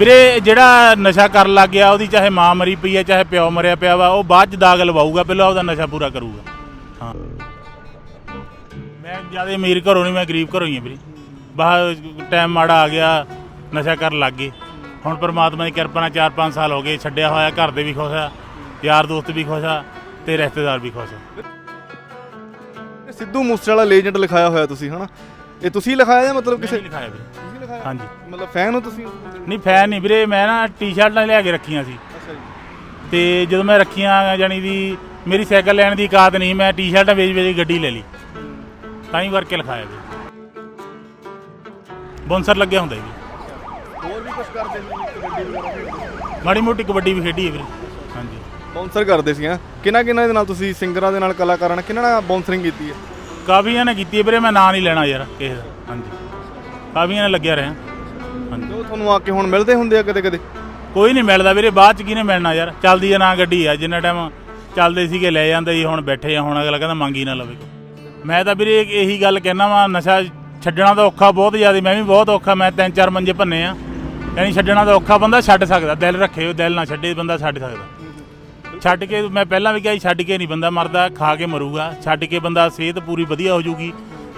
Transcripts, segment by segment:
ਵੀਰੇ ਜਿਹੜਾ ਨਸ਼ਾ ਕਰਨ ਲੱਗ ਗਿਆ ਉਹਦੀ ਚਾਹੇ ਮਾਂ ਮਰੀ ਪਈ ਹੈ ਚਾਹੇ ਪਿਓ ਮਰਿਆ ਪਿਆ ਵਾ ਉਹ ਬਾਅਦ ਚ ਦਾਗ ਲਵਾਊਗਾ ਪਹਿਲਾਂ ਉਹਦਾ ਨਸ਼ਾ ਪੂਰਾ ਕਰੂਗਾ। ਹਾਂ। ਮੈਂ ਜ਼ਿਆਦਾ ਅਮੀਰ ਘਰੋਂ ਨਹੀਂ ਮੈਂ ਗਰੀਬ ਘਰੋਂ ਹੀ ਹਾਂ ਵੀਰੇ। ਬਾਹਰ ਟਾਈਮ ਮਾੜਾ ਆ ਗਿਆ ਨਸ਼ਾ ਕਰਨ ਲੱਗ ਗਏ। ਹੁਣ ਪਰਮਾਤਮਾ ਦੀ ਕਿਰਪਾ ਨਾਲ 4-5 ਸਾਲ ਹੋ ਗਏ ਛੱਡਿਆ ਹੋਇਆ ਘਰ ਦੇ ਵੀ ਖੁਸ਼ ਆ ਯਾਰ ਦੋਸਤ ਵੀ ਖੁਸ਼ ਆ ਤੇ ਰਿਸ਼ਤੇਦਾਰ ਵੀ ਖੁਸ਼ ਆ। ਸਿੱਧੂ ਮੂਸੇ ਵਾਲਾ ਲੈਜੈਂਡ ਲਿਖਾਇਆ ਹੋਇਆ ਤੁਸੀਂ ਹਨਾ? ਇਹ ਤੁਸੀਂ ਲਿਖਾਇਆ ਜਾਂ ਮਤਲਬ ਕਿਸੇ ਕਿਸੇ ਲਿਖਾਇਆ ਵੀਰੇ। ਹਾਂਜੀ। ਮਤਲਬ ਫੈਨ ਹੋ ਤੁਸੀਂ? ਨਹੀਂ ਫੈਨ ਨਹੀਂ ਵੀਰੇ ਮੈਂ ਨਾ ਟੀ-ਸ਼ਰਟਾਂ ਲਿਆ ਕੇ ਰੱਖੀਆਂ ਸੀ। ਅੱਛਾ ਜੀ। ਤੇ ਜਦੋਂ ਮੈਂ ਰੱਖੀਆਂ ਜਾਣੀ ਦੀ ਮੇਰੀ ਸਾਈਕਲ ਲੈਣ ਦੀ ਔਕਾਤ ਨਹੀਂ ਮੈਂ ਟੀ-ਸ਼ਰਟਾਂ ਵੇਚ ਵੇਚ ਗੱਡੀ ਲੈ ਲਈ। ਤਾਂ ਹੀ ਵਰਕੇ ਲਿਖਾਇਆ ਜੀ। ਬੌਂਸਰ ਲੱਗਿਆ ਹੁੰਦਾ ਜੀ। ਹੋਰ ਵੀ ਕੁਝ ਕਰਦੇ ਸੀ? ਕਬੱਡੀ ਵਗੈਰਾ ਮਾੜੀ ਮੋਟੀ ਕਬੱਡੀ ਵੀ ਖੇਡੀ ਹੈ ਵੀਰੇ। ਹਾਂਜੀ। ਬਾਉਂਸਰ ਕਰਦੇ ਸੀ ਹਾਂ? ਕਿਹਨਾਂ ਕਿਹਨਾਂ ਦੇ ਨਾਲ ਤੁਸੀਂ ਸਿੰਗਰਾਂ ਦੇ ਨਾਲ ਕਲਾਕਾਰਾਂ ਨਾਲ ਕਿਹਨਾਂ ਨਾਲ ਬਾਉਂਸਰਿੰਗ ਕੀਤੀ ਹੈ? ਕਾਫੀਆਂ ਨੇ ਕੀਤੀ ਹੈ ਵੀਰੇ ਮੈਂ ਨਾਂ ਨਹੀਂ ਲੈਣਾ ਯਾਰ ਕਿਸੇ ਦਾ। ਹਾਂਜੀ। ਕਾਫੀਆਂ ਨੇ ਲੱਗਿਆ ਰਿਹਾ। ਹਾਂਜੀ। ਜੋ ਤੁਹਾਨੂੰ ਆ ਕੇ ਹੁਣ ਮਿਲਦੇ ਹੁੰਦੇ ਆ ਕਦੇ ਕਦੇ ਕੋਈ ਨਹੀਂ ਮਿਲਦਾ ਵੀਰੇ ਬਾਅਦ ਚ ਕਿਹਨੇ ਮਿਲਣਾ ਯਾਰ? ਚੱਲਦੀ ਆ ਨਾ ਗੱਡੀ ਆ ਜਿੰਨਾ ਟਾਈਮ ਚੱਲਦੇ ਸੀਗੇ ਲੈ ਜਾਂਦੇ ਜੀ ਹੁਣ ਬੈਠੇ ਆ ਹੁਣ ਅਗਲਾ ਕਹਿੰਦਾ ਮੰਗੀ ਨਾ ਲਵੇ। ਮੈਂ ਤਾਂ ਵੀਰੇ ਇਹੀ ਗੱਲ ਕਹਿਣਾ ਵਾ ਨਸ਼ਾ ਛੱਡਣਾ ਤਾਂ ਔਖਾ ਬਹੁਤ ਜ਼ਿਆਦਾ ਮੈਂ ਵੀ ਬਹੁਤ ਔਖਾ ਮੈਂ ਤਿੰਨ ਚਾਰ ਮੰਜੇ ਭੰਨੇ ਆ। ਯਾਨੀ ਛੱਡਣਾ ਤਾਂ ਔਖਾ ਬੰਦਾ ਛੱਡ ਸਕਦਾ ਦਿਲ ਰੱਖੇ ਦਿਲ ਨਾ ਛੱਡੇ ਬੰਦਾ ਛੱਡ ਸਕਦਾ। ਛੱਡ ਕੇ ਮੈਂ ਪਹਿਲਾਂ ਵੀ ਕਿਹਾ ਛੱਡ ਕੇ ਨਹੀਂ ਬੰਦਾ ਮਰਦਾ ਖਾ ਕੇ ਮਰੂਗਾ ਛੱਡ ਕੇ ਬੰਦਾ ਸਿਹਤ ਪੂਰੀ ਵਧੀਆ ਹੋ ਜਾਊਗੀ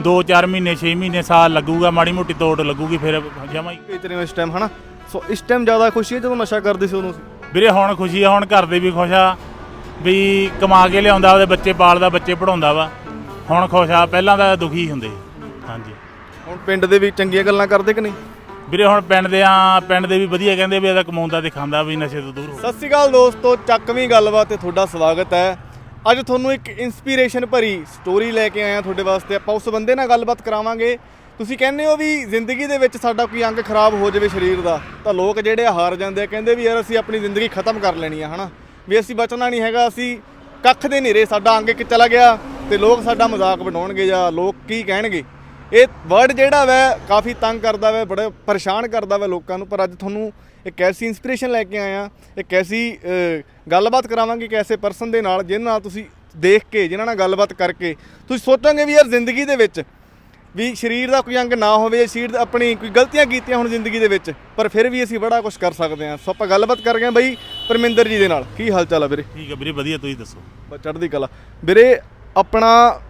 2-4 ਮਹੀਨੇ 6 ਮਹੀਨੇ ਸਾਲ ਲੱਗੂਗਾ ਮਾੜੀ ਮੋਟੀ ਤੋੜ ਲੱਗੂਗੀ ਫਿਰ ਜਮਾਂ ਹੀ। ਵੇਚ ਰਹੇ ਹੋ ਇਸ ਟਾਈਮ ਹਨਾ? ਸੋ ਇਸ ਟਾਈਮ ਜ਼ਿਆਦਾ ਖੁਸ਼ੀ ਹੈ ਜਦੋਂ ਨਸ਼ਾ ਕਰਦੇ ਸੀ ਉਦੋਂ? ਵੀਰੇ ਹੁਣ ਖੁਸ਼ੀ ਆ ਹੁਣ ਘਰ ਦੇ ਵੀ ਖੁਸ਼ ਆ ਵੀ ਕਮਾ ਕੇ ਲਿਆਉਂਦਾ ਉਹਦੇ ਬੱਚੇ ਪਾਲਦਾ ਬੱਚੇ ਪੜਾਉਂਦਾ ਵਾ। ਹੁਣ ਖੁਸ਼ ਆ ਪਹਿਲਾਂ ਤਾਂ ਦੁਖੀ ਹੁੰਦੇ ਹਾਂਜੀ। ਹੁਣ ਪਿੰਡ ਦੇ ਵੀ ਚੰਗੀਆਂ ਗੱਲਾਂ ਕਰਦੇ ਕਿ ਨਹੀਂ? ਵੀਰੇ ਹੁਣ ਪਿੰਡ ਦੇ ਆ ਪਿੰਡ ਦੇ ਵੀ ਵਧੀਆ ਕਹਿੰਦੇ ਵੀ ਇਹਦਾ ਕਮਾਉਂਦਾ ਤੇ ਖਾਂਦਾ ਵੀ ਨਸ਼ੇ ਤੋਂ ਦੂਰ ਹੋ। ਸਤਿ ਸ਼੍ਰੀ ਅਕਾਲ ਦੋਸਤੋ ਚੱਕਵੀਂ ਗੱਲਬਾਤ ਤੇ ਤੁਹਾਡਾ ਸਵਾਗਤ ਹੈ। ਅੱਜ ਤੁਹਾਨੂੰ ਇੱਕ ਇਨਸਪੀਰੇਸ਼ਨ ਭਰੀ ਸਟੋਰੀ ਲੈ ਕੇ ਆਏ ਹਾਂ ਤੁਹਾਡੇ ਵਾਸਤੇ। ਆਪਾਂ ਉਸ ਬੰਦੇ ਨਾਲ ਗੱਲਬਾਤ ਕਰਾਵਾਂਗੇ। ਤੁਸੀਂ ਕਹਿੰਦੇ ਹੋ ਵੀ ਜ਼ਿੰਦਗੀ ਦੇ ਵਿੱਚ ਸਾਡਾ ਕੋਈ ਅੰਗ ਖਰਾਬ ਹੋ ਜਾਵੇ ਸਰੀਰ ਦਾ, ਤਾਂ ਲੋਕ ਜਿਹੜੇ ਆ ਹਾਰ ਜਾਂਦੇ ਆ, ਕਹਿੰਦੇ ਵੀ ਯਾਰ ਅਸੀਂ ਆਪਣੀ ਜ਼ਿੰਦਗੀ ਖਤਮ ਕਰ ਲੈਣੀ ਆ, ਹਨਾ? ਵੀ ਅਸੀਂ ਬਚਣਾ ਨਹੀਂ ਹੈਗਾ, ਅਸੀਂ ਕੱਖ ਦੇ ਨਹੀਂ ਰਹੇ ਸਾਡਾ ਅੰਗ ਇੱਕ ਚਲਾ ਗਿਆ, ਤੇ ਲੋਕ ਸਾਡਾ ਮਜ਼ਾਕ ਬਣਾਉਣਗੇ ਜਾਂ ਲੋਕ ਕੀ ਕਹਿਣਗੇ? ਇਹ ਵਰਡ ਜਿਹੜਾ ਵੈ, ਕਾਫੀ ਤੰਗ ਕਰਦਾ ਵੈ, ਬੜੇ ਪਰੇਸ਼ਾਨ ਕਰਦਾ ਵੈ ਲੋਕਾਂ ਨੂੰ, ਪਰ ਅੱਜ ਤੁਹਾਨੂੰ ਇੱਕ ਐਸੀ ਇਨਸਪੀਰੇਸ਼ਨ ਲੈ ਕੇ ਆਇਆ ਇੱਕ ਐਸੀ ਗੱਲਬਾਤ ਕਰਾਵਾਂਗੇ ਇੱਕ ਐਸੇ ਪਰਸਨ ਦੇ ਨਾਲ ਜਿਹਨਾਂ ਨਾਲ ਤੁਸੀਂ ਦੇਖ ਕੇ ਜਿਨ੍ਹਾਂ ਨਾਲ ਗੱਲਬਾਤ ਕਰਕੇ ਤੁਸੀਂ ਸੋਚੋਗੇ ਵੀ ਯਾਰ ਜ਼ਿੰਦਗੀ ਦੇ ਵਿੱਚ ਵੀ ਸਰੀਰ ਦਾ ਕੋਈ ਅੰਗ ਨਾ ਹੋਵੇ ਸਰੀਰ ਆਪਣੀ ਕੋਈ ਗਲਤੀਆਂ ਕੀਤੀਆਂ ਹੁਣ ਜ਼ਿੰਦਗੀ ਦੇ ਵਿੱਚ ਪਰ ਫਿਰ ਵੀ ਅਸੀਂ ਬੜਾ ਕੁਝ ਕਰ ਸਕਦੇ ਹਾਂ। ਸੋ ਆਪਾਂ ਗੱਲਬਾਤ ਕਰ ਗਏ ਬਈ ਪਰਮਿੰਦਰ ਜੀ ਦੇ ਨਾਲ। ਕੀ ਹਾਲ ਚਾਲ ਆ ਵੀਰੇ? ਠੀਕ ਹੈ ਵੀਰੇ ਵਧੀਆ ਤੁਸੀਂ ਦੱਸੋ? ਬਸ ਚੜ੍ਹਦੀ ਕਲਾ। ਵੀਰੇ ਆਪਣਾ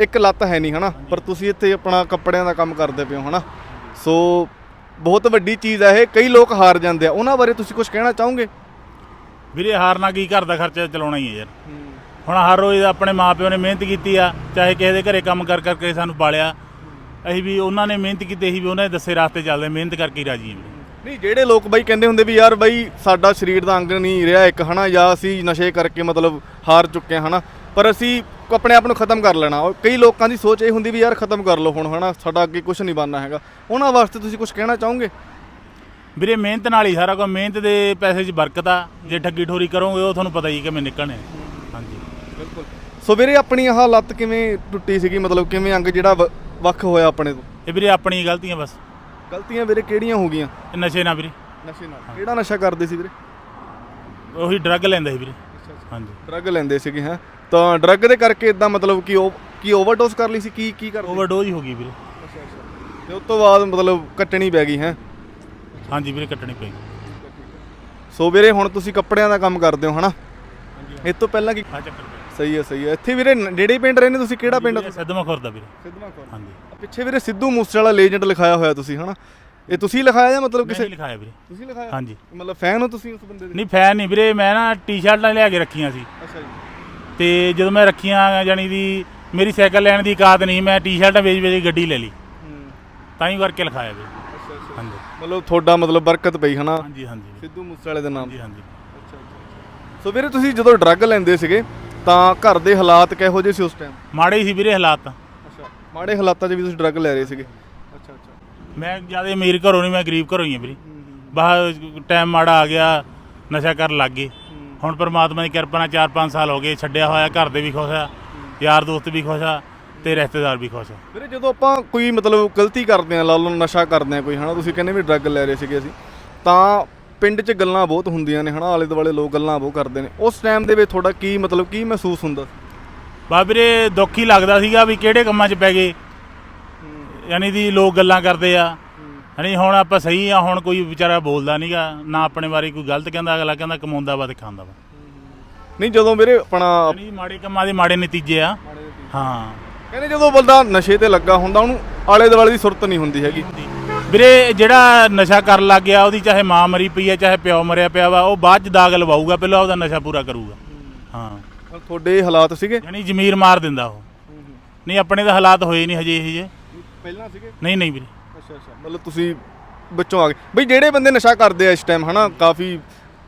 ਇੱਕ ਲੱਤ ਹੈ ਨਹੀਂ ਹਨਾ? ਪਰ ਤੁਸੀਂ ਇੱਥੇ ਆਪਣਾ ਕੱਪੜਿਆਂ ਦਾ ਕੰਮ ਕਰਦੇ ਹੋ ਹਨਾ? ਸੋ ਬਹੁਤ ਵੱਡੀ ਚੀਜ਼ ਹੈ ਇਹ ਕਈ ਲੋਕ ਹਾਰ ਜਾਂਦੇ ਆ। ਉਹਨਾਂ ਬਾਰੇ ਤੁਸੀਂ ਕੁਝ ਕਹਿਣਾ ਚਾਹੋਗੇ? ਵੀਰੇ ਹਾਰਨਾ ਕੀ ਘਰ ਦਾ ਖਰਚਾ ਚਲਾਉਣਾ ਹੀ ਹੈ ਯਾਰ। ਹੁਣ ਹਰ ਰੋਜ਼ ਆਪਣੇ ਮਾਪਿਓ ਨੇ ਮਿਹਨਤ ਕੀਤੀ ਆ ਚਾਹੇ ਕਿਸੇ ਦੇ ਘਰੇ ਕੰਮ ਕਰ ਕਰਕੇ ਸਾਨੂੰ ਪਾਲਿਆ। ਅਸੀਂ ਵੀ ਉਹਨਾਂ ਨੇ ਮਿਹਨਤ ਕੀਤੀ ਅਸੀਂ ਵੀ ਉਹਨਾਂ ਦੇ ਦੱਸੇ ਰਾਸਤੇ ਚੱਲਦੇ ਮਿਹਨਤ ਕਰਕੇ ਹੀ ਰਾਜੀ ਹਾਂ ਨਹੀਂ ਜਿਹੜੇ ਲੋਕ ਬਾਈ ਕਹਿੰਦੇ ਹੁੰਦੇ ਵੀ ਯਾਰ ਬਾਈ ਸਾਡਾ ਸਰੀਰ ਦਾ ਅੰਗ ਨਹੀਂ ਰਿਹਾ ਇੱਕ ਹਨਾ ਜਾਂ ਅਸੀਂ ਨਸ਼ੇ ਕਰਕੇ ਮਤਲਬ ਹਾਰ ਚੁੱਕੇ ਹਾਂ ਹਨਾ। ਪਰ ਅਸੀਂ ਆਪਣੇ ਆਪ ਨੂੰ ਖਤਮ ਕਰ ਲੈਣਾ। ਔਰ ਕਈ ਲੋਕਾਂ ਦੀ ਸੋਚ ਇਹ ਹੁੰਦੀ ਵੀ ਯਾਰ ਖਤਮ ਕਰ ਲਓ ਹੁਣ ਹਨਾ? ਸਾਡਾ ਅੱਗੇ ਕੁਝ ਨਹੀਂ ਬਣਨਾ ਹੈਗਾ। ਉਹਨਾਂ ਵਾਸਤੇ ਤੁਸੀਂ ਕੁਝ ਕਹਿਣਾ ਚਾਹੋਗੇ? ਵੀਰੇ ਮਿਹਨਤ ਨਾਲ ਹੀ ਸਾਰਾ ਕੁਝ ਮਿਹਨਤ ਦੇ ਪੈਸੇ 'ਚ ਬਰਕਤ ਆ। ਜੇ ਠੱਗੀ ਠੋਰੀ ਕਰੋਗੇ ਉਹ ਤੁਹਾਨੂੰ ਪਤਾ ਹੀ ਕਿਵੇਂ ਨਿਕਲਣੇ ਹਾਂਜੀ। ਬਿਲਕੁਲ। ਸੋ ਵੀਰੇ ਆਪਣੀ ਆਹ ਲੱਤ ਕਿਵੇਂ ਟੁੱਟੀ ਸੀਗੀ? ਮਤਲਬ ਕਿਵੇਂ ਅੰਗ ਜਿਹੜਾ ਵ- ਵੱਖ ਹੋਇਆ ਆਪਣੇ ਤੋਂ? ਇਹ ਵੀਰੇ ਆਪਣੀ ਗਲਤੀਆਂ ਬਸ। ਗਲਤੀਆਂ ਵੀਰੇ ਕਿਹੜੀਆਂ ਹੋ ਗਈਆਂ? ਇਹ ਨਸ਼ੇ ਨਾ ਵੀਰੇ। ਨਸ਼ੇ ਨਾਲ। ਕਿਹੜਾ ਨਸ਼ਾ ਕਰਦੇ ਸੀ ਵੀਰੇ? ਉਹੀ ਡਰੱਗ ਲੈਂਦਾ ਸੀ ਵੀਰੇ। ਹਾਂਜੀ। ਡਰੱਗ ਲੈਂਦੇ ਸੀਗੇ ਹੈ? ਤਾਂ ਡਰੱਗ ਦੇ ਕਰਕੇ ਇਦਾਂ ਮਤਲਬ ਕਿ ਉਹ ਕੀ ਓਵਰਡੋਜ਼ ਕਰ ਲਈ ਸੀ? ਕੀ ਕੀ ਕਰਦੇ ਓਵਰਡੋਜ਼ ਹੀ ਹੋ ਗਈ ਵੀਰੇ। ਤੇ ਉਸ ਤੋਂ ਬਾਅਦ ਮਤਲਬ ਕੱਟਣੀ ਪੈ ਗਈ ਹੈ? ਹਾਂਜੀ ਵੀਰੇ ਕੱਟਣੀ ਪਈ ਸੋ ਵੀਰੇ ਹੁਣ ਤੁਸੀਂ ਕੱਪੜਿਆਂ ਦਾ ਕੰਮ ਕਰਦੇ ਹੋ ਹਨਾ? ਇਸ ਤੋਂ ਪਹਿਲਾਂ ਕੀ ਆ ਚੱਕਰ ਪਿਆ। ਸਹੀ ਹੈ ਸਹੀ ਹੈ। ਇੱਥੇ ਵੀਰੇ ਨੇੜੇ ਹੀ ਪਿੰਡ ਰਹਿੰਦੇ ਤੁਸੀਂ? ਕਿਹੜਾ ਪਿੰਡ ਆ ਸਿੱਧਮਾ ਖੁਰਦਾ ਵੀਰੇ। ਸਿੱਧਵਾਂ ਕੋਲ ਹਾਂਜੀ। ਪਿੱਛੇ ਵੀਰੇ ਸਿੱਧੂ ਮੂਸੇ ਵਾਲਾ ਲੈਜੈਂਡ ਲਿਖਾਇਆ ਹੋਇਆ ਤੁਸੀਂ ਹਨਾ? ਇਹ ਤੁਸੀਂ ਲਿਖਾਇਆ ਜਾਂ ਮਤਲਬ ਕਿਸੇ ਲਿਖਾਇਆ ਵੀਰੇ। ਤੁਸੀਂ ਲਿਖਾਇਆ? ਹਾਂਜੀ। ਮਤਲਬ ਫੈਨ ਹੋ ਤੁਸੀਂ ਉਸ ਬੰਦੇ ਦੇ? ਨਹੀਂ ਫੈਨ ਨਹੀਂ ਵੀਰੇ ਮੈਂ ਨਾ ਟੀ-ਸ਼ਰਟਾਂ ਲਿਆ ਕੇ ਰੱਖੀਆਂ ਸੀ। ਤੇ ਜਦੋਂ ਮੈਂ ਰੱਖੀਆਂ ਜਾਣੀ ਦੀ ਮੇਰੀ ਸਾਈਕਲ ਲੈਣ ਦੀ ਔਕਾਤ ਨਹੀਂ ਮੈਂ ਟੀ-ਸ਼ਰਟਾਂ ਵੇਚ ਵੇਚ ਗੱਡੀ ਲੈ ਲਈ। ਹੂੰ। ਤਾਂ ਹੀ ਵਰਕੇ ਲਿਖਾਇਆ ਅੱਛਾ ਹਾਂਜੀ। ਮਤਲਬ ਤੁਹਾਡਾ ਮਤਲਬ ਬਰਕਤ ਪਈ ਹਨਾ? ਹਾਂਜੀ ਹਾਂਜੀ। ਸਿੱਧੂ ਮੂਸੇ ਵਾਲੇ ਦੇ ਨਾਮ ਹਾਂਜੀ ਹਾਂਜੀ। ਸੋ ਵੀਰੇ ਤੁਸੀਂ ਜਦੋਂ ਡਰੱਗ ਲੈਂਦੇ ਸੀਗੇ ਤਾਂ ਘਰ ਦੇ ਹਾਲਾਤ ਕਿਹੋ ਜਿਹੇ ਸੀ ਉਸ ਟਾਈਮ ਮਾੜੇ ਹੀ ਸੀ ਵੀਰੇ ਹਾਲਾਤ। ਅੱਛਾ ਮਾੜੇ ਹਾਲਾਤਾਂ 'ਚ ਵੀ ਤੁਸੀਂ ਡਰੱਗ ਲੈ ਰਹੇ ਸੀਗੇ? ਅੱਛਾ ਅੱਛਾ। ਮੈਂ ਜ਼ਿਆਦਾ ਅਮੀਰ ਘਰੋਂ ਨਹੀਂ ਮੈਂ ਗਰੀਬ ਘਰੋਂ ਹੀ ਹਾਂ ਵੀਰੇ। ਬਾਹਰ ਟਾਈਮ ਮਾੜਾ ਆ ਗਿਆ ਨਸ਼ਾ ਕਰਨ ਲੱਗ ਗਏ। ਹੁਣ ਪਰਮਾਤਮਾ ਦੀ ਕਿਰਪਾ ਨਾਲ 4-5 ਸਾਲ ਹੋ ਗਏ ਛੱਡਿਆ ਹੋਇਆ ਘਰ ਦੇ ਵੀ ਖੁਸ਼ ਆ ਯਾਰ ਦੋਸਤ ਵੀ ਖੁਸ਼ ਆ ਤੇ ਰਿਸ਼ਤੇਦਾਰ ਵੀ ਖੁਸ਼ ਆ। ਵੀਰੇ ਜਦੋਂ ਆਪਾਂ ਕੋਈ ਮਤਲਬ ਗਲਤੀ ਕਰਦੇ ਆ ਲਾ ਲਓ ਨਸ਼ਾ ਕਰਦੇ ਆ ਕੋਈ ਹਨਾ ਤੁਸੀਂ ਕਹਿੰਦੇ ਵੀ ਡਰੱਗ ਲੈ ਰਹੇ ਸੀਗੇ ਅਸੀਂ ਤਾਂ ਪਿੰਡ 'ਚ ਗੱਲਾਂ ਬਹੁਤ ਹੁੰਦੀਆਂ ਨੇ ਹਨਾ ਆਲੇ ਦੁਆਲੇ ਲੋਕ ਗੱਲਾਂ ਬਹੁਤ ਕਰਦੇ ਨੇ। ਉਸ ਟਾਈਮ ਦੇ ਵਿੱਚ ਤੁਹਾਡਾ ਕੀ ਮਤਲਬ ਕੀ ਮਹਿਸੂਸ ਹੁੰਦਾ ਬਾ ਵੀਰੇ ਦੁੱਖ ਹੀ ਲੱਗਦਾ ਸੀਗਾ ਵੀ ਕਿਹੜੇ ਕੰਮਾਂ 'ਚ ਪੈ ਗਏ। ਯਾਨੀ ਦੀ ਲੋਕ ਗੱਲਾਂ ਕਰਦੇ ਆ ਨਹੀਂ ਹੁਣ ਆਪਾਂ ਸਹੀ ਆ ਹੁਣ ਕੋਈ ਵਿਚਾਰਾ ਬੋਲਦਾ ਨਹੀਂਗਾ ਨਾ ਆਪਣੇ ਬਾਰੇ ਕੋਈ ਗਲਤ ਕਹਿੰਦਾ ਅਗਲਾ ਕਹਿੰਦਾ ਕਮਾਉਂਦਾ ਵਾ ਤੇ ਖਾਂਦਾ ਵਾ। ਨਹੀਂ ਜਦੋਂ ਵੀਰੇ ਆਪਣਾ ਨਹੀਂ ਮਾੜੇ ਕੰਮਾਂ ਦੇ ਮਾੜੇ ਨਤੀਜੇ ਆ ਹਾਂ। ਕਹਿੰਦੇ ਜਦੋਂ ਬੰਦਾ ਨਸ਼ੇ ਤੇ ਲੱਗਾ ਹੁੰਦਾ ਉਹਨੂੰ ਆਲੇ ਦੁਆਲੇ ਦੀ ਸੁਰਤ ਨਹੀਂ ਹੁੰਦੀ ਹੈਗੀ। ਵੀਰੇ ਜਿਹੜਾ ਨਸ਼ਾ ਕਰਨ ਲੱਗ ਗਿਆ ਉਹਦੀ ਚਾਹੇ ਮਾਂ ਮਰੀ ਪਈ ਆ ਚਾਹੇ ਪਿਓ ਮਰਿਆ ਪਿਆ ਵਾ ਉਹ ਬਾਅਦ ਚ ਦਾਗ ਲਵਾਊਗਾ ਪਹਿਲਾਂ ਉਹਦਾ ਨਸ਼ਾ ਪੂਰਾ ਕਰੂਗਾ। ਹਾਂ। ਪਰ ਤੁਹਾਡੇ ਇਹ ਹਾਲਾਤ ਸੀਗੇ? ਯਾਨੀ ਜ਼ਮੀਰ ਮਾਰ ਦਿੰਦਾ ਉਹ। ਨਹੀਂ ਆਪਣੇ ਤਾਂ ਹਾਲਾਤ ਹੋਏ ਨਹੀਂ ਹਜੇ ਇਹ ਜੇ ਪਹਿਲਾਂ ਸੀਗੇ? ਨਹੀਂ ਨਹੀਂ ਵੀਰੇ। ਅੱਛਾ ਅੱਛਾ। ਮਤਲਬ ਤੁਸੀਂ ਵਿੱਚੋਂ ਆ ਗਏ। ਬਈ ਜਿਹੜੇ ਬੰਦੇ ਨਸ਼ਾ ਕਰਦੇ ਆ ਇਸ ਟਾਈਮ ਹਨਾ ਕਾਫੀ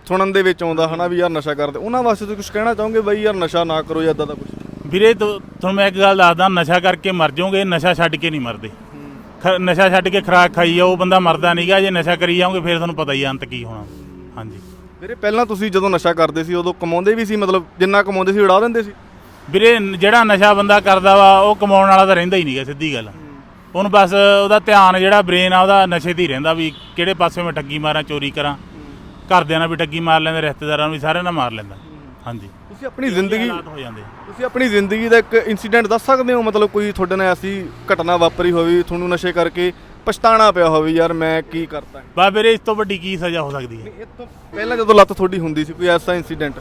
ਸੁਣਨ ਦੇ ਵਿੱਚ ਆਉਂਦਾ ਹਨਾ ਵੀ ਯਾਰ ਨਸ਼ਾ ਕਰਦੇ। ਉਹਨਾਂ ਵਾਸਤੇ ਤੁਸੀਂ ਕੁਝ ਕਹਿਣਾ ਚਾਹੋਗੇ ਬਈ ਯਾਰ ਨਸ਼ਾ ਨਾ ਕਰੋ ਜਾਂ ਇਦਾਂ ਦਾ ਕੁਝ ਵੀਰੇ ਤੁ- ਤੁਹਾਨੂੰ ਮੈਂ ਇੱਕ ਗੱਲ ਦੱਸਦਾ ਨਸ਼ਾ ਕਰਕੇ ਮਰ ਜਾਓਗੇ ਨਸ਼ਾ ਛੱਡ ਕੇ ਨਹੀਂ ਮਰਦੇ। ਖ- ਨਸ਼ਾ ਛੱਡ ਕੇ ਖਰਾਕ ਖਾਈ ਆ ਉਹ ਬੰਦਾ ਮਰਦਾ ਨਹੀਂਗਾ ਜੇ ਨਸ਼ਾ ਕਰੀ ਜਾਓਗੇ ਫਿਰ ਤੁਹਾਨੂੰ ਪਤਾ ਹੀ ਆ ਅੰਤ ਕੀ ਹੋਣਾ। ਹਾਂਜੀ। ਵੀਰੇ ਪਹਿਲਾਂ ਤੁਸੀਂ ਜਦੋਂ ਨਸ਼ਾ ਕਰਦੇ ਸੀ ਉਦੋਂ ਕਮਾਉਂਦੇ ਵੀ ਸੀ ਮਤਲਬ ਜਿੰਨਾ ਕਮਾਉਂਦੇ ਸੀ ਉਡਾ ਦਿੰਦੇ ਸੀ? ਵੀਰੇ ਨ- ਜਿਹੜਾ ਨਸ਼ਾ ਬੰਦਾ ਕਰਦਾ ਵਾ ਉਹ ਕਮਾਉਣ ਵਾਲਾ ਤਾਂ ਰਹਿੰਦਾ ਹੀ ਨਹੀਂਗਾ ਸਿੱਧੀ ਗੱਲ। ਉਹਨੂੰ ਬਸ ਉਹਦਾ ਧਿਆਨ ਜਿਹੜਾ ਬ੍ਰੇਨ ਆ ਉਹਦਾ ਨਸ਼ੇ ਤੇ ਹੀ ਰਹਿੰਦਾ ਵੀ ਕਿਹੜੇ ਪਾਸੇ ਮੈਂ ਠੱਗੀ ਮਾਰਾਂ ਚੋਰੀ ਕਰਾਂ। ਘਰਦਿਆਂ ਨਾਲ ਵੀ ਠੱਗੀ ਮਾਰ ਲੈਂਦੇ ਰਿਸ਼ਤੇਦਾਰਾਂ ਨੂੰ ਵੀ ਸਾਰਿਆਂ ਨਾਲ ਮਾਰ ਲੈਂਦਾ। ਹਾਂਜੀ। ਤੁਸੀਂ ਆਪਣੀ ਜ਼ਿੰਦਗੀ ਹਾਲਾਤ ਹੋ ਜਾਂਦੇ। ਤੁਸੀਂ ਆਪਣੀ ਜ਼ਿੰਦਗੀ ਦਾ ਇੱਕ ਇਨਸੀਡੈਂਟ ਦੱਸ ਸਕਦੇ ਹੋ? ਮਤਲਬ ਕੋਈ ਤੁਹਾਡੇ ਨਾਲ ਐਸੀ ਘਟਨਾ ਵਾਪਰੀ ਹੋਵੇ ਤੁਹਾਨੂੰ ਨਸ਼ੇ ਕਰਕੇ ਪਛਤਾਣਾ ਪਿਆ ਹੋਵੇ ਯਾਰ ਮੈਂ ਕੀ ਕਰਤਾ? ਬਾ ਵੀਰੇ ਇਸ ਤੋਂ ਵੱਡੀ ਕੀ ਸਜ਼ਾ ਹੋ ਸਕਦੀ ਹੈ? ਇਹ ਤੋਂ ਪਹਿਲਾਂ ਜਦੋਂ ਲੱਤ ਤੁਹਾਡੀ ਹੁੰਦੀ ਸੀ ਕੋਈ ਐਸਾ ਇਨਸੀਡੈਂਟ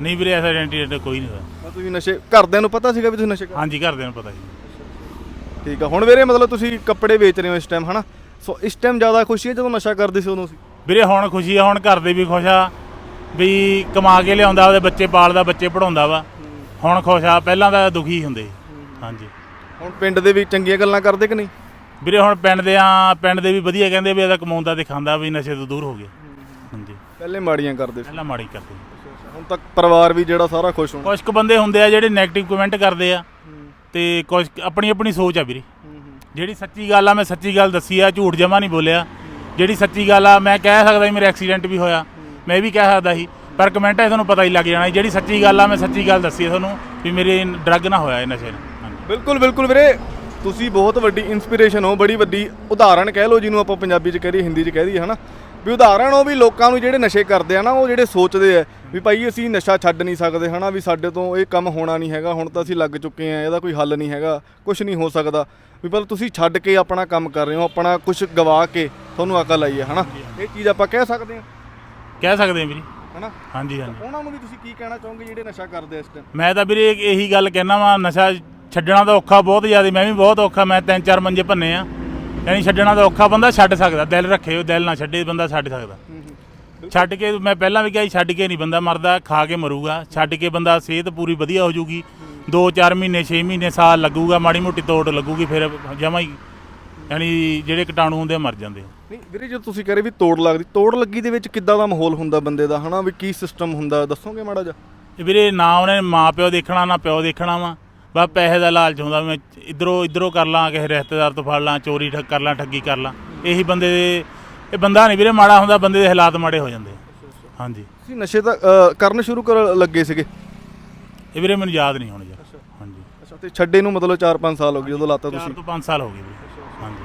ਨਹੀਂ ਵੀਰੇ ਐਸਾ ਆਇਡੈਂਟੀ ਕੋਈ ਨਹੀਂ ਹੋਇਆ। ਤੁਸੀਂ ਨਸ਼ੇ ਘਰਦਿਆਂ ਨੂੰ ਪਤਾ ਸੀਗਾ ਵੀ ਤੁਸੀਂ ਨਸ਼ੇ ਕਰ ਹਾਂਜੀ ਘਰਦਿਆਂ ਨੂੰ ਪਤਾ ਜੀ ਠੀਕ ਆ ਹੁਣ ਵੀਰੇ ਮਤਲਬ ਤੁਸੀਂ ਕੱਪੜੇ ਵੇਚ ਰਹੇ ਹੋ ਇਸ ਟਾਈਮ ਹਨਾ? ਸੋ ਇਸ ਟਾਈਮ ਜ਼ਿਆਦਾ ਖੁਸ਼ੀ ਹੈ ਜਦੋਂ ਨਸ਼ਾ ਕਰਦੇ ਸੀ ਉਦੋਂ ਸੀ? ਵੀਰੇ ਹੁਣ ਖੁਸ਼ੀ ਆ ਹੁਣ ਘਰ ਦੇ ਵੀ ਖੁਸ਼ ਆ ਵੀ ਕਮਾ ਕੇ ਲਿਆਉਂਦਾ ਉਹਦੇ ਬੱਚੇ ਪਾਲਦਾ ਬੱਚੇ ਪੜਾਉਂਦਾ ਵਾ। ਹੁਣ ਖੁਸ਼ ਆ ਪਹਿਲਾਂ ਤਾਂ ਦੁਖੀ ਹੁੰਦੇ। ਹਾਂਜੀ। ਹੁਣ ਪਿੰਡ ਦੇ ਵੀ ਚੰਗੀਆਂ ਗੱਲਾਂ ਕਰਦੇ ਕਿ ਨਹੀਂ? ਵੀਰੇ ਹੁਣ ਪਿੰਡ ਦੇ ਆ ਪਿੰਡ ਦੇ ਵੀ ਵਧੀਆ ਕਹਿੰਦੇ ਵੀ ਇਹਦਾ ਕਮਾਉਂਦਾ ਤੇ ਖਾਂਦਾ ਵੀ ਨਸ਼ੇ ਤੋਂ ਦੂਰ ਹੋ ਗਿਆ ਹਾਂਜੀ। ਪਹਿਲੇ ਮਾੜੀਆਂ ਕਰਦੇ ਸੀ। ਪਹਿਲਾਂ ਮਾੜੀ ਕਰਦੇ ਹੁਣ ਤੱਕ ਪਰਿਵਾਰ ਵੀ ਜਿਹੜਾ ਸਾਰਾ ਖੁਸ਼ ਹੋਣਾ। ਕੁਝ ਕੁ ਬੰਦੇ ਹੁੰਦੇ ਆ ਜਿਹੜੇ 네ਗੇਟਿਵ ਕਮੈਂਟ ਕਰਦੇ ਆ। ਤੇ ਕੁਝ ਆਪਣੀ ਆਪਣੀ ਸੋਚ ਆ ਵੀਰੇ। ਜਿਹੜੀ ਸੱਚੀ ਗੱਲ ਆ ਮੈਂ ਸੱਚੀ ਗੱਲ ਦੱਸੀ ਆ ਝੂਠ ਜਮਾ ਨਹੀਂ ਬੋਲਿਆ। ਜਿਹੜੀ ਸੱਚੀ ਗੱਲ ਆ ਮੈਂ ਕਹਿ ਸਕਦਾ ਸੀ ਮੇਰੇ ਐਕਸੀਡੈਂਟ ਵੀ ਹੋਇਆ। ਮੈਂ ਇਹ ਵੀ ਕਹਿ ਸਕਦਾ ਸੀ ਪਰ ਕਮੈਂਟਾਂ 'ਚ ਤੁਹਾਨੂੰ ਪਤਾ ਹੀ ਲੱਗ ਜਾਣਾ। ਜਿਹੜੀ ਸੱਚੀ ਗੱਲ ਆ ਮੈਂ ਸੱਚੀ ਗੱਲ ਦੱਸੀ ਆ ਤੁਹਾਨੂੰ ਵੀ ਮੇਰੇ ਡਰੱਗ ਨਾ ਹੋਇਆ ਇਹ ਨਸ਼ੇ ਨਾਲ। ਬਿਲਕੁਲ ਬਿਲਕੁਲ ਵੀਰੇ। ਤੁਸੀਂ ਬਹੁਤ ਵੱਡੀ ਇਨਸਪੀਰੇਸ਼ਨ ਹੋ ਬੜੀ ਵੱਡੀ ਉਦਾਹਰਣ ਕਹਿ ਲਓ ਜਿਹਨੂੰ ਆਪਾਂ ਪੰਜਾਬੀ 'ਚ ਕਹਿ ਰਹੀ ਹਿੰਦੀ 'ਚ ਕਹਿ ਦਈਏ ਹਨਾ। ਵੀ ਉਦਾਹਰਣ ਉਹ ਵੀ ਲੋਕਾਂ ਨੂੰ ਜਿਹੜੇ ਨਸ਼ੇ ਕਰਦੇ ਆ ਨਾ ਉਹ ਜਿਹੜੇ ਸੋਚਦੇ ਆ ਵੀ ਭਾਈ ਅਸੀਂ ਨਸ਼ਾ ਛੱਡ ਨਹੀਂ ਸਕਦੇ ਹਨਾ ਵੀ ਸਾਡੇ ਤੋਂ ਇਹ ਕੰਮ ਹੋਣਾ ਨਹੀਂ ਹੈਗਾ ਹੁਣ ਤਾਂ ਅਸੀਂ ਲੱਗ ਚੁੱਕੇ ਆ ਇਹਦਾ ਕੋਈ ਹੱਲ ਨਹੀਂ ਹੈਗਾ ਕੁਝ ਨਹੀਂ ਹੋ ਸਕਦਾ। ਵੀ ਪਰ ਤੁਸੀਂ ਛੱਡ ਕੇ ਆਪਣਾ ਕੰਮ ਕਰ ਰਹੇ ਹੋ ਆਪਣਾ ਕੁਝ ਗਵਾ ਕੇ ਤੁਹਾਨੂੰ ਅਕਲ ਆਈ ਹੈ ਹਨਾ ਇਹ ਚੀਜ਼ ਆਪਾਂ ਕਹਿ ਸਕਦੇ ਹਾਂ। ਕਹਿ ਸਕਦੇ ਆ ਵੀਰੇ। ਹਨਾ? ਹਾਂਜੀ ਹਾਂਜੀ। ਉਹਨਾਂ ਨੂੰ ਵੀ ਤੁਸੀਂ ਕੀ ਕਹਿਣਾ ਚਾਹੋਗੇ ਜਿਹੜੇ ਨਸ਼ਾ ਕਰਦੇ ਇਸ ਟਾਈਮ ਮੈਂ ਤਾਂ ਵੀਰੇ ਇਹੀ ਗੱਲ ਕਹਿਣਾ ਵਾ ਨਸ਼ਾ ਛੱਡਣਾ ਤਾਂ ਔਖਾ ਬਹੁਤ ਜ਼ਿਆਦਾ ਮੈਂ ਵੀ ਬਹੁਤ ਔਖਾ ਮੈਂ ਤਿੰਨ ਚਾਰ ਮੰਜੇ ਭੰਨੇ ਆ। ਯਾਨੀ ਛੱਡਣਾ ਤਾਂ ਔਖਾ ਬੰਦਾ ਛੱਡ ਸਕਦਾ ਦਿਲ ਰੱਖੇ ਹੋ ਦਿਲ ਨਾ ਛੱਡੇ ਬੰਦਾ ਛੱਡ ਸਕਦਾ। ਛੱਡ ਕੇ ਮੈਂ ਪਹਿਲਾਂ ਵੀ ਕਿਹਾ ਸੀ ਛੱਡ ਕੇ ਨਹੀਂ ਬੰਦਾ ਮਰਦਾ ਖਾ ਕੇ ਮਰੂਗਾ। ਛੱਡ ਕੇ ਬੰਦਾ ਸਿਹਤ ਪੂਰੀ ਵਧੀਆ ਹੋ ਜੂਗੀ। 2-4 ਮਹੀਨੇ 6 ਮਹੀਨੇ ਸਾਲ ਲੱਗੂਗਾ ਮਾੜੀ ਮੋਟੀ ਤੋੜ ਲੱਗੂਗੀ ਫਿਰ ਜਮਾ ਹੀ ਯਾਨੀ ਜਿਹੜੇ ਕੀਟਾਣੂ ਹੁੰਦੇ ਆ ਮਰ ਜਾਂਦੇ ਆ। ਨਹੀਂ ਵੀਰੇ ਜਦੋਂ ਤੁਸੀਂ ਕਹ ਰਹੇ ਵੀ ਤੋੜ ਲੱਗਦੀ ਤੋੜ ਲੱਗੀ ਦੇ ਵਿੱਚ ਕਿੱਦਾਂ ਦਾ ਮਾਹੌਲ ਹੁੰਦਾ ਬੰਦੇ ਦਾ ਹਨਾ? ਵੀ ਕੀ ਸਿਸਟਮ ਹੁੰਦਾ ਦੱਸੋਗੇ ਮਾੜਾ ਜਿਹਾ? ਇਹ ਵੀਰੇ ਨਾ ਉਹਨੇ ਮਾਂ ਪਿਓ ਦੇਖਣਾ ਨਾ ਪਿਓ ਦੇਖਣਾ ਵਾ। ਬਸ ਪੈਸੇ ਦਾ ਲਾਲਚ ਹੁੰਦਾ ਮੈਂ ਇਧਰੋਂ ਇਧਰੋਂ ਕਰ ਲਾਂ ਕਿਸੇ ਰਿਸ਼ਤੇਦਾਰ ਤੋਂ ਫੜ ਲਾਂ ਚੋਰੀ ਠੱਗ ਕਰ ਲਾਂ ਠੱਗੀ ਕਰ ਲਾਂ। ਇਹੀ ਬੰਦੇ ਦੇ ਇਹ ਬੰਦਾ ਨਹੀਂ ਵੀਰੇ ਮਾੜਾ ਹੁੰਦਾ ਬੰਦੇ ਦੇ ਹਾਲਾਤ ਮਾੜੇ ਹੋ ਜਾਂਦੇ। ਹਾਂਜੀ। ਤੁਸੀਂ ਨਸ਼ੇ ਤਾਂ ਅ, ਕਰਨ ਸ਼ੁਰੂ ਕਰਨ ਲੱਗੇ ਸੀਗੇ? ਇਹ ਵੀਰੇ ਮੈਨੂੰ ਯਾਦ ਨਹੀਂ ਹੁਣ ਯਾਰ ਹਾਂਜੀ। ਅੱਛਾ ਤੇ ਛੱਡੇ ਨੂੰ ਮਤਲਬ 4-5 ਸਾਲ ਹੋ ਗਏ ਜਦੋਂ ਲਾਤਾ 4 ਤੁਸੀਂ? ਤੋਂ 5 ਸਾਲ ਹੋ ਗਏ ਵੀਰੇ। ਹਾਂਜੀ।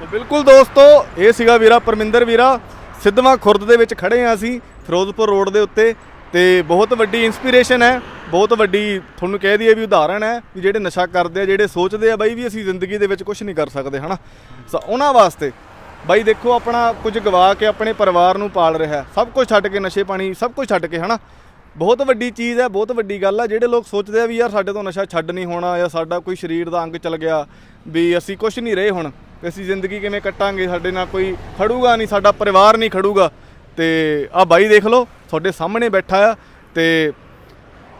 ਤਾਂ ਬਿਲਕੁਲ ਦੋਸਤੋ ਇਹ ਸੀਗਾ ਵੀਰਾ ਪਰਮਿੰਦਰ ਵੀਰਾ। ਸਿੱਧਵਾਂ ਖੁਰਦ ਦੇ ਵਿੱਚ ਖੜੇ ਆ ਅਸੀਂ ਫਿਰੋਜ਼ਪੁਰ ਰੋਡ ਦੇ ਉੱਤੇ। ਤੇ ਬਹੁਤ ਵੱਡੀ ਇਨਸਪੀਰੇਸ਼ਨ ਹੈ ਬਹੁਤ ਵੱਡੀ ਤੁਹਾਨੂੰ ਕਹਿ ਦਈਏ ਵੀ ਉਦਾਹਰਣ ਹੈ ਵੀ ਜਿਹੜੇ ਨਸ਼ਾ ਕਰਦੇ ਆ ਜਿਹੜੇ ਸੋਚਦੇ ਆ ਬਾਈ ਵੀ ਅਸੀਂ ਜ਼ਿੰਦਗੀ ਦੇ ਵਿੱਚ ਕੁਝ ਨਹੀਂ ਕਰ ਸਕਦੇ ਹਨਾ? ਸੋ ਉਹਨਾਂ ਵਾਸਤੇ ਬਾਈ ਦੇਖੋ ਆਪਣਾ ਕੁਝ ਗਵਾ ਕੇ ਆਪਣੇ ਪਰਿਵਾਰ ਨੂੰ ਪਾਲ ਰਿਹਾ ਸਭ ਕੁਝ ਛੱਡ ਕੇ ਨਸ਼ੇ ਪਾਣੀ, ਸਭ ਕੁਝ ਛੱਡ ਕੇ, ਹਨਾ? ਬਹੁਤ ਵੱਡੀ ਚੀਜ਼ ਹੈ, ਬਹੁਤ ਵੱਡੀ ਗੱਲ ਹੈ ਜਿਹੜੇ ਲੋਕ ਸੋਚਦੇ ਆ ਵੀ ਯਾਰ ਸਾਡੇ ਤੋਂ ਨਸ਼ਾ ਛੱਡ ਨਹੀਂ ਹੋਣਾ ਜਾਂ ਸਾਡਾ ਕੋਈ ਸਰੀਰ ਦਾ ਅੰਗ ਚਲ ਗਿਆ ਵੀ ਅਸੀਂ ਕੁਝ ਨਹੀਂ ਰਹੇ ਹੁਣ ਅਸੀਂ ਜ਼ਿੰਦਗੀ ਕਿਵੇਂ ਕੱਟਾਂਗੇ? ਸਾਡੇ ਨਾਲ ਕੋਈ ਖੜੂਗਾ ਨਹੀਂ, ਸਾਡਾ ਪਰਿਵਾਰ ਨਹੀਂ ਖੜੂਗਾ। ਤੇ ਆ ਬਾਈ ਦੇਖ ਲਓ, ਤੁਹਾਡੇ ਸਾਹਮਣੇ ਬੈਠਾ ਆ ਤੇ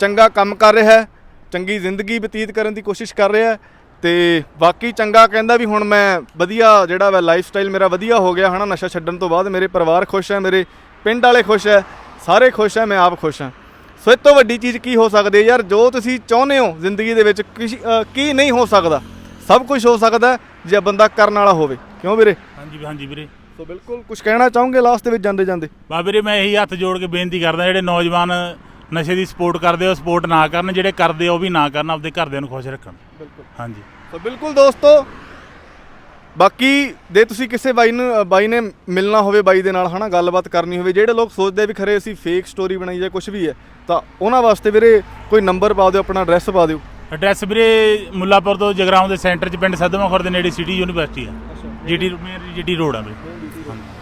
ਚੰਗਾ ਕੰਮ ਕਰ ਰਿਹਾ ਹੈ, ਚੰਗੀ ਜ਼ਿੰਦਗੀ ਬਤੀਤ ਕਰਨ ਦੀ ਕੋਸ਼ਿਸ਼ ਕਰ ਰਿਹਾ ਹੈ। ਤੇ ਬਾਕੀ ਚੰਗਾ ਕਹਿੰਦਾ ਵੀ ਹੁਣ ਮੈਂ ਵਧੀਆ ਜਿਹੜਾ ਵਾ ਲਾਈਫ ਸਟਾਈਲ ਮੇਰਾ ਵਧੀਆ ਹੋ ਗਿਆ ਹਨਾ ਨਸ਼ਾ ਛੱਡਣ ਤੋਂ ਬਾਅਦ ਮੇਰੇ ਪਰਿਵਾਰ ਖੁਸ਼ ਹੈ ਮੇਰੇ ਪਿੰਡ ਵਾਲੇ ਖੁਸ਼ ਹੈ ਸਾਰੇ ਖੁਸ਼ ਹੈ ਮੈਂ ਆਪ ਖੁਸ਼ ਹਾਂ। ਸੋ ਇਹ ਤੋਂ ਵੱਡੀ ਚੀਜ਼ ਕੀ ਹੋ ਸਕਦੀ ਹੈ ਯਾਰ ਜੋ ਤੁਸੀਂ ਚਾਹੁੰਦੇ ਹੋ ਜ਼ਿੰਦਗੀ ਦੇ ਵਿੱਚ ਕਿਸ- ਅ, ਕੀ ਨਹੀਂ ਹੋ ਸਕਦਾ ਸਭ ਕੁਝ ਹੋ ਸਕਦਾ ਹੈ ਜੇ ਬੰਦਾ ਕਰਨ ਵਾਲਾ ਹੋਵੇ। ਕਿਉਂ ਵੀਰੇ? ਹਾਂਜੀ ਹਾਂਜੀ ਵੀਰੇ। ਸੋ ਬਿਲਕੁਲ ਕੁਝ ਕਹਿਣਾ ਚਾਹੋਗੇ ਲਾਸਟ ਦੇ ਵਿੱਚ ਜਾਂਦੇ ਜਾਂਦੇ ਬਾ ਵੀਰੇ ਮੈਂ ਇਹੀ ਹੱਥ ਜੋੜ ਕੇ ਬੇਨਤੀ ਕਰਦਾ ਜਿਹੜੇ ਨੌਜਵਾਨ ਨਸ਼ੇ ਦੀ ਸਪੋਰਟ ਕਰਦੇ ਹੋ ਸਪੋਰਟ ਨਾ ਕਰਨ ਜਿਹੜੇ ਕਰਦੇ ਆ ਉਹ ਵੀ ਨਾ ਕਰਨ ਆਪਦੇ ਘਰਦਿਆਂ ਨੂੰ ਖੁਸ਼ ਰੱਖਣ। ਬਿਲਕੁਲ। ਹਾਂਜੀ। ਸੋ ਬਿਲਕੁਲ ਦੋਸਤੋ ਬਾਕੀ ਦੇ ਤੁਸੀਂ ਕਿਸੇ ਬਾਈ ਨੂੰ ਬਾਈ ਨੇ ਮਿਲਣਾ ਹੋਵੇ ਬਾਈ ਦੇ ਨਾਲ ਹਨਾ ਗੱਲਬਾਤ ਕਰਨੀ ਹੋਵੇ ਜਿਹੜੇ ਲੋਕ ਸੋਚਦੇ ਆ ਵੀ ਖਰੇ ਅਸੀਂ ਫੇਕ ਸਟੋਰੀ ਬਣਾਈ ਜਾਂ ਕੁਝ ਵੀ ਹੈ ਤਾਂ ਉਹਨਾਂ ਵਾਸਤੇ ਵੀਰੇ ਕੋਈ ਨੰਬਰ ਪਾ ਦਿਓ ਆਪਣਾ ਐਡਰੈਸ ਪਾ ਦਿਓ। ਐਡਰੈਸ ਵੀਰੇ ਮੁੱਲਾਪੁਰ ਤੋਂ ਜਗਰਾਉਂ ਦੇ ਸੈਂਟਰ 'ਚ ਪਿੰਡ ਸਦਮਾ ਖੁਰ ਦੇ ਨੇੜੇ ਸਿਟੀ ਯੂਨੀਵਰਸਿਟੀ ਆ। ਜੀਟੀ ਮੇਰੀ ਜੀਟੀ ਰੋਡ ਆ ਬਈ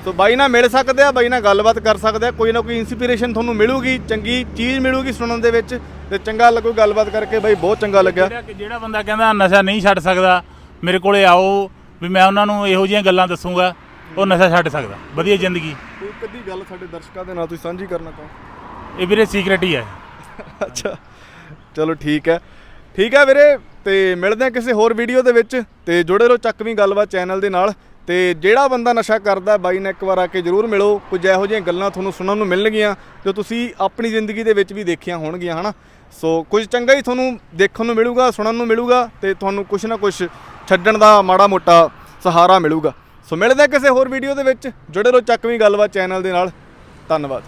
ਸੋ ਬਾਈ ਨਾਲ ਮਿਲ ਸਕਦੇ ਆ ਬਾਈ ਨਾਲ ਗੱਲਬਾਤ ਕਰ ਸਕਦੇ ਆ ਕੋਈ ਨਾ ਕੋਈ ਇਨਸਪੀਰੇਸ਼ਨ ਤੁਹਾਨੂੰ ਮਿਲੂਗੀ ਚੰਗੀ ਚੀਜ਼ ਮਿਲੂਗੀ ਸੁਣਨ ਦੇ ਵਿੱਚ ਤੇ ਚੰਗਾ ਲੱਗੂ ਗੱਲਬਾਤ ਕਰਕੇ ਬਾਈ ਬਹੁਤ ਚੰਗਾ ਲੱਗਿਆ। ਜਿਹੜਾ ਬੰਦਾ ਕਹਿੰਦਾ ਨਸ਼ਾ ਨਹੀਂ ਛੱਡ ਸਕਦਾ ਮੇਰੇ ਕੋਲੇ ਆਓ ਵੀ ਮੈਂ ਉਹਨਾਂ ਨੂੰ ਇਹੋ ਜਿਹੀਆਂ ਗੱਲਾਂ ਦੱਸੂਗਾ ਉਹ ਨਸ਼ਾ ਛੱਡ ਸਕਦਾ ਵਧੀਆ ਜ਼ਿੰਦਗੀ। ਕੋਈ ਕਦੀ ਗੱਲ ਸਾਡੇ ਦਰਸ਼ਕਾਂ ਦੇ ਨਾਲ ਤੁਸੀਂ ਸਾਂਝੀ ਕਰਨਾ ਚਾਹੋ? ਇਹ ਵੀਰੇ ਸੀਕ੍ਰੇਟ ਹੀ ਹੈ। ਅੱਛਾ ਚਲੋ ਠੀਕ ਹੈ। ਠੀਕ ਹੈ ਵੀਰੇ ਤੇ ਮਿਲਦੇ ਆ ਕਿਸੇ ਹੋਰ ਵੀਡੀਓ ਦੇ ਵਿੱਚ ਤੇ ਜੁੜੇ ਰਹੋ ਚੱਕਵੀਂ ਗੱਲਬਾਤ ਚੈਨਲ ਦੇ ਨਾਲ। ਤੇ ਜਿਹੜਾ ਬੰਦਾ ਨਸ਼ਾ ਕਰਦਾ ਬਾਈ ਨੇ ਇੱਕ ਵਾਰ ਆ ਕੇ ਜਰੂਰ ਮਿਲੋ, ਕੁਝ ਇਹੋ ਜਿਹੀਆਂ ਗੱਲਾਂ ਤੁਹਾਨੂੰ ਸੁਣਨ ਨੂੰ ਮਿਲਣਗੀਆਂ, ਜੋ ਤੁਸੀਂ ਆਪਣੀ ਜ਼ਿੰਦਗੀ ਦੇ ਵਿੱਚ ਵੀ ਦੇਖੀਆਂ ਹੋਣਗੀਆਂ, ਹਨਾ? ਸੋ ਕੁਝ ਚੰਗਾ ਹੀ ਤੁਹਾਨੂੰ ਦੇਖਣ ਨੂੰ ਮਿਲੂਗਾ, ਸੁਣਨ ਨੂੰ ਮਿਲੂਗਾ ਤੇ ਤੁਹਾਨੂੰ ਕੁਝ ਨਾ ਕੁਝ ਛੱਡਣ ਦਾ ਮਾੜਾ ਮੋਟਾ ਸਹਾਰਾ ਮਿਲੂਗਾ। ਸੋ ਮਿਲਦੇ ਕਿਸੇ ਹੋਰ ਵੀਡੀਓ ਦੇ ਵਿੱਚ, ਜੁੜੇ ਰਹੋ ਚੱਕਵੀਂ ਗੱਲਬਾਤ ਚੈਨਲ ਦੇ ਨਾਲ। ਧੰਨਵਾਦ।